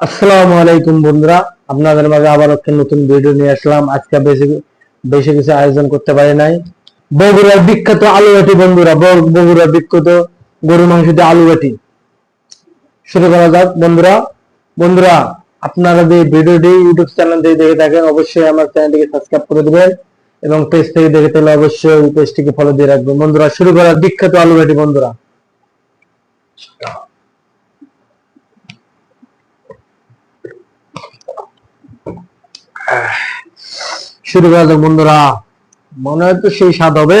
আসসালামু আলাইকুম বন্ধুরা, আপনাদের মাঝে আবার একটা নতুন ভিডিও নিয়ে আসলাম। আজকে বেশি বেশি কিছু আয়োজন করতে পারি নাই। বগুড়ার বিখ্যাত বন্ধুরা বগুড়ার বিখ্যাত গরু মাংস দিয়ে শুরু করা যাক বন্ধুরা। বন্ধুরা, আপনারা যে ভিডিওটি ইউটিউব চ্যানেল থেকে দেখে থাকেন, অবশ্যই আমার চ্যানেলটিকে সাবস্ক্রাইব করে দিবেন এবং পেজ থেকে দেখে তাহলে অবশ্যই পেজটিকে ফলো দিয়ে রাখবেন। বন্ধুরা, শুরু করা বিখ্যাত আলু বাটি বন্ধুরা। শুরু করা যাক বন্ধুরা। মনে হয় তো সেই স্বাদ হবে।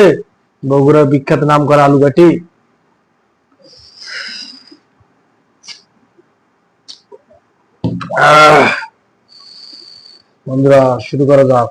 বগুড়ার বিখ্যাত নাম করা আলু ঘাটি বন্ধুরা, শুরু করা যাক।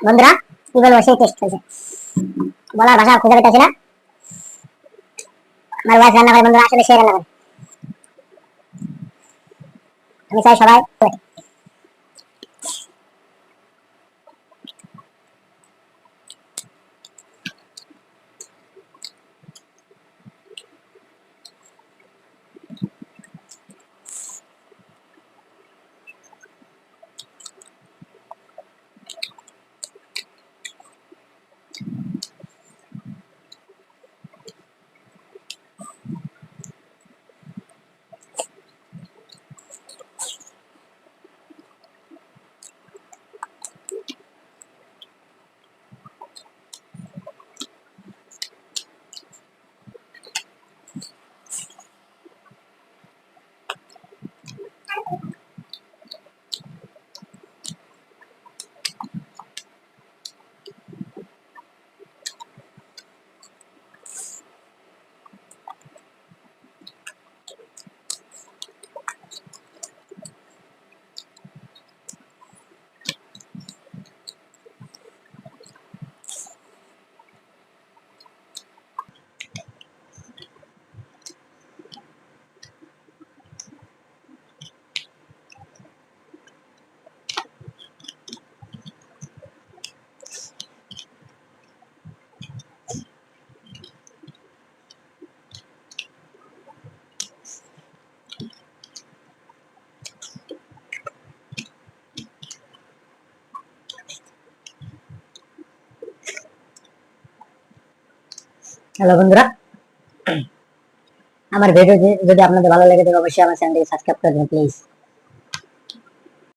বন্ধুরা কি বলব সেই টেস্ট হয়েছে। বলার ভাষা খুঁজে পেতেছি না। আমার ওয়াইফ রান্না করে, বন্ধুরা, আসলে সে রান্না করে। আমি চাই সবাই হ্যালো বন্ধুরা। আমার ভিডিও যদি আপনাদের ভালো লেগে থাকে, অবশ্যই আমার চ্যানেলটিকে সাবস্ক্রাইব করে দেবেন প্লিজ